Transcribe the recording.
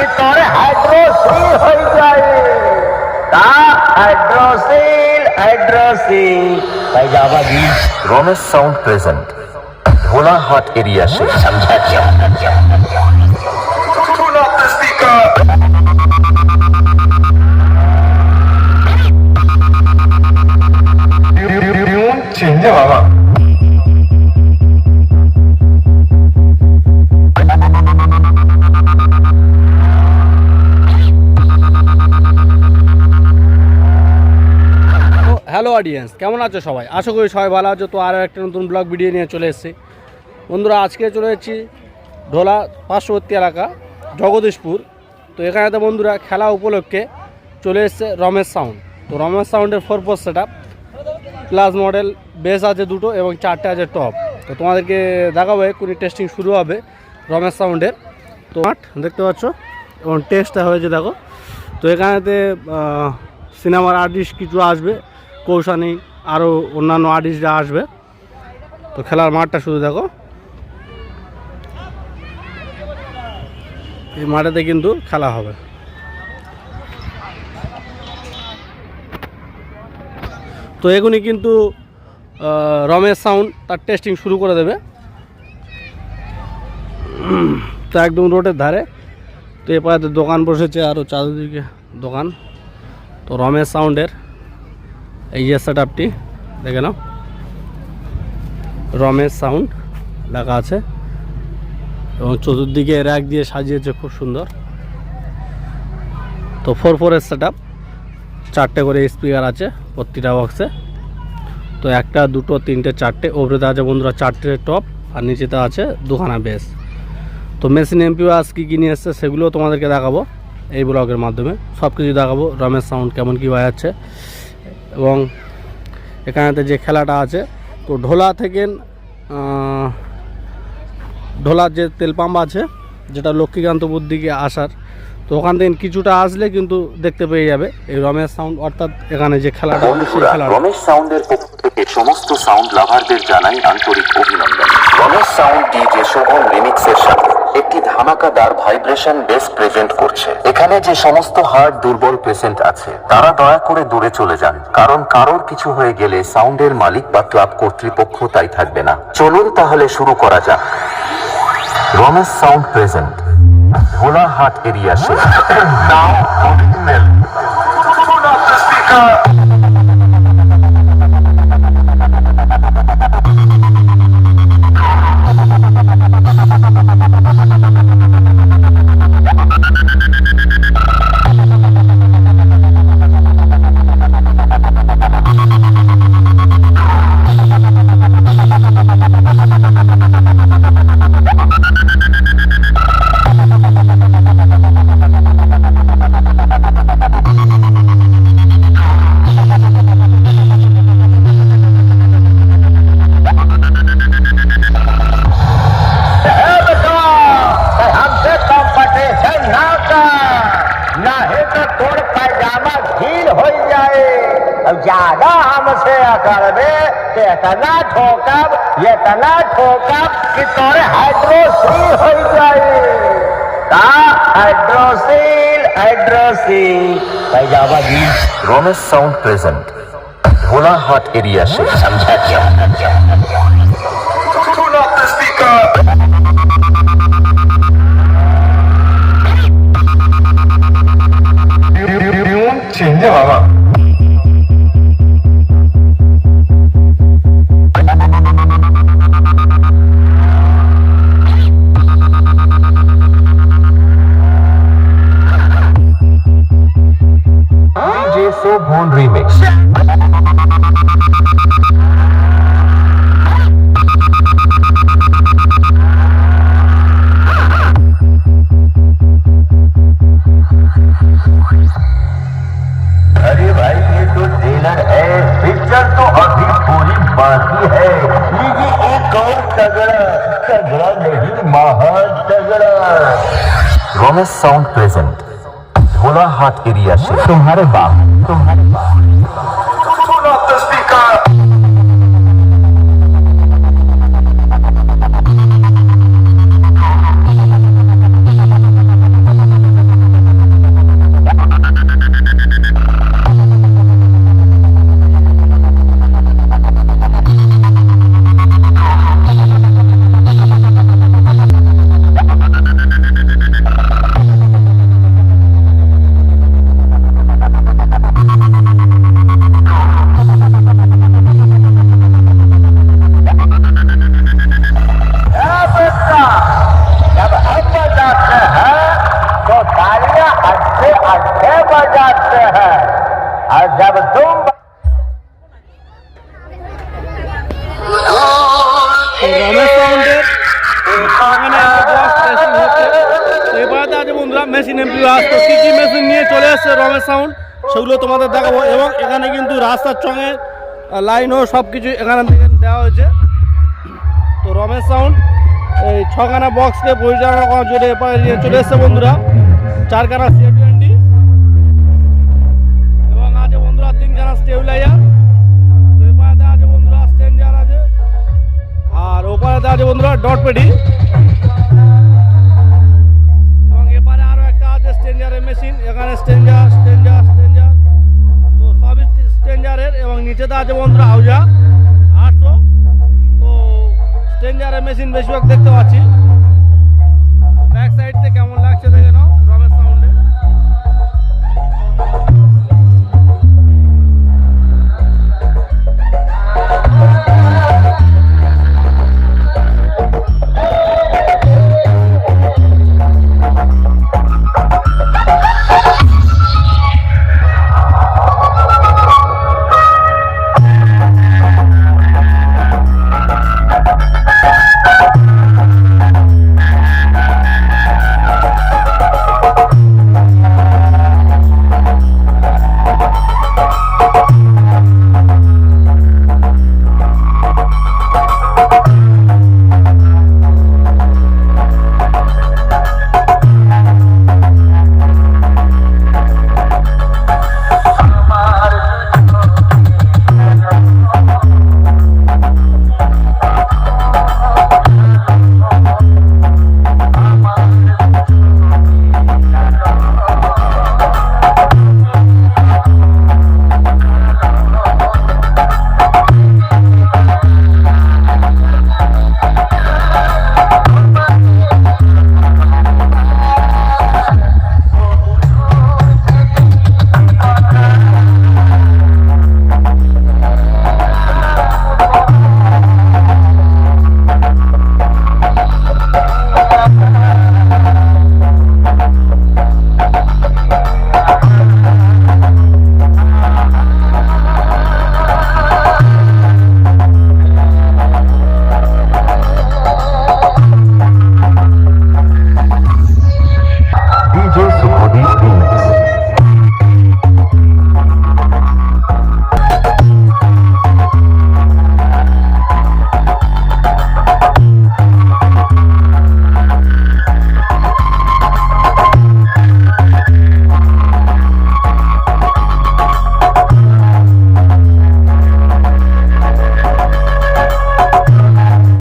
ভিতরে হাইড্রোসিল হয়ে যায়। তা হাইড্রোসিল হাইড্রোসিল। তাই যাবা জি Ramesh sound present. Bholahat area সে অডিয়েন্স কেমন আছো সবাই? আশা করি সবাই ভালো আছো। তো আরও একটা নতুন ব্লগ ভিডিও নিয়ে চলে এসেছি। বন্ধুরা, আজকে চলে এসেছি ঢোলা পার্শ্ববর্তী এলাকা, জগদীশপুর। তো এখানেতে বন্ধুরা, খেলা উপলক্ষে চলে এসেছে রমেশ সাউন্ড তো রমেশ সাউন্ডের four four set up plus model bass আছে দুটো এবং চারটে আছে টপ তো তোমাদেরকে দেখাবো, এক্ষুনি টেস্টিং শুরু হবে রমেশ সাউন্ডের তো মাঠ, দেখতে পাচ্ছ? এবং টেস্টটা হয়েছে, দেখো। তো এখানেতে সিনেমার আর্টিস্ট কিছু আসবে। কৌশানী আরও অন্যান্য আর্টিস্টরা আসবে। তো খেলার মাঠটা শুধু দেখো। এই মাঠেতে কিন্তু খেলা হবে। তো এখনই কিন্তু রমেশ সাউন্ড তার টেস্টিং শুরু করে দেবে। তো একদম রোডের ধারে। তো এপারে দোকান বসেছে আরও চারিদিকে দোকান। তো রমেশ সাউন্ডের এই যে সেট দেখে নাও। রমেশ সাউন্ড লেখা আছে। এবং চতুর্দিকে র্যাক দিয়ে সাজিয়েছে, খুব সুন্দর। তো ফোর ফোরের সেট আপ চারটে করে স্পিকার আছে প্রতিটা বক্সে তো একটা, দুটো, তিনটে, চারটে, ওপরেতে আছে বন্ধুরা চারটে টপ আর নিচেতে আছে দুখানা বেস তো মেশিন এমপিওয়াস কী কী নিয়ে এসছে সেগুলোও তোমাদেরকে দেখাবো এই ব্লগের মাধ্যমে। সব কিছু দেখাবো রমেশ সাউন্ড কেমন কী বাজাচ্ছে। এবং এখানেতে যে খেলাটা আছে তো ঢোলা থেকে ঢোলার যে তেল পাম্প আছে যেটা লক্ষ্মীকান্তপুর দিকে আসার তো ওখান থেকে কিছুটা আসলে কিন্তু দেখতে পেয়ে যাবে এই রমেশ সাউন্ড অর্থাৎ এখানে যে খেলাটা সেই খেলাটা। রমেশ সাউন্ডের পক্ষ থেকে সমস্ত সাউন্ড লাভারদের জানাই আন্তরিক অভিনন্দন। রমেশ সাউন্ড ডিজে শোভন রিমিক্সের সাথে একটি ধামাকাদার ভাইব্রেশন বেস প্রেজেন্ট করছে। এখানে যে সমস্ত হার্ট দুর্বল পেশেন্ট আছে, তারা দয়া করে দূরে চলে যান, কারণ কারোর কিছু হয়ে গেলে সাউন্ডের মালিক বা ক্লাব কর্তৃপক্ষ তাই থাকবে না। চলুন তাহলে শুরু করা যাক। Ramesh sound present. Bholahat area সে। का तोड़ पैजामा ढील हो जाए। अब ज़्यादा हमसे अकड़बे के इतना ठोकब इतना ठोकब कि तोड़े हाइड्रोसिल हो जाए। का हाइड्रोसिल हाइड्रोसिल? पैजामा ढील। Romesh sound present Bholahat area से समझा क्या Şimdi baba. DJ So Bone Remix. बाकी है। ये एक और तगड़ा तगड़ा नहीं महा तगड़ा। Ramesh sound present Bholahat area से। तुम्हारे बाप। तुम्हारे बाप। মেশিন এমপি কী কী মেশিন নিয়ে চলে এসছে রমেশ সাউন্ড। সেগুলো তোমাদের দেখাবো এবং এখানে কিন্তু রাস্তার চঙে লাইনও সব কিছু এখানে দেওয়া হয়েছে। তো রমেশ সাউন্ড, এই ছখানা বক্সকে পরিচালনা করার জন্য নিয়ে চলে এসছে বন্ধুরা। চারখানা সি টোয়েন্টি এবং আছে বন্ধুরা তিনখানা স্টেবিলাইজার তো এপারে আছে বন্ধুরা স্টেঞ্জার আছে। আর ওপারে আছে বন্ধুরা ডট পেডি স্টেঞ্জার স্টেঞ্জার স্টেঞ্জার তো সবই স্টেঞ্জারের এবং নিচেতে আছে বন্ধুরা আউজা আটশো। তো স্টেঞ্জারের মেশিন বেশিরভাগ দেখতে পাচ্ছি। ব্যাক সাইড থেকে কেমন লাগছে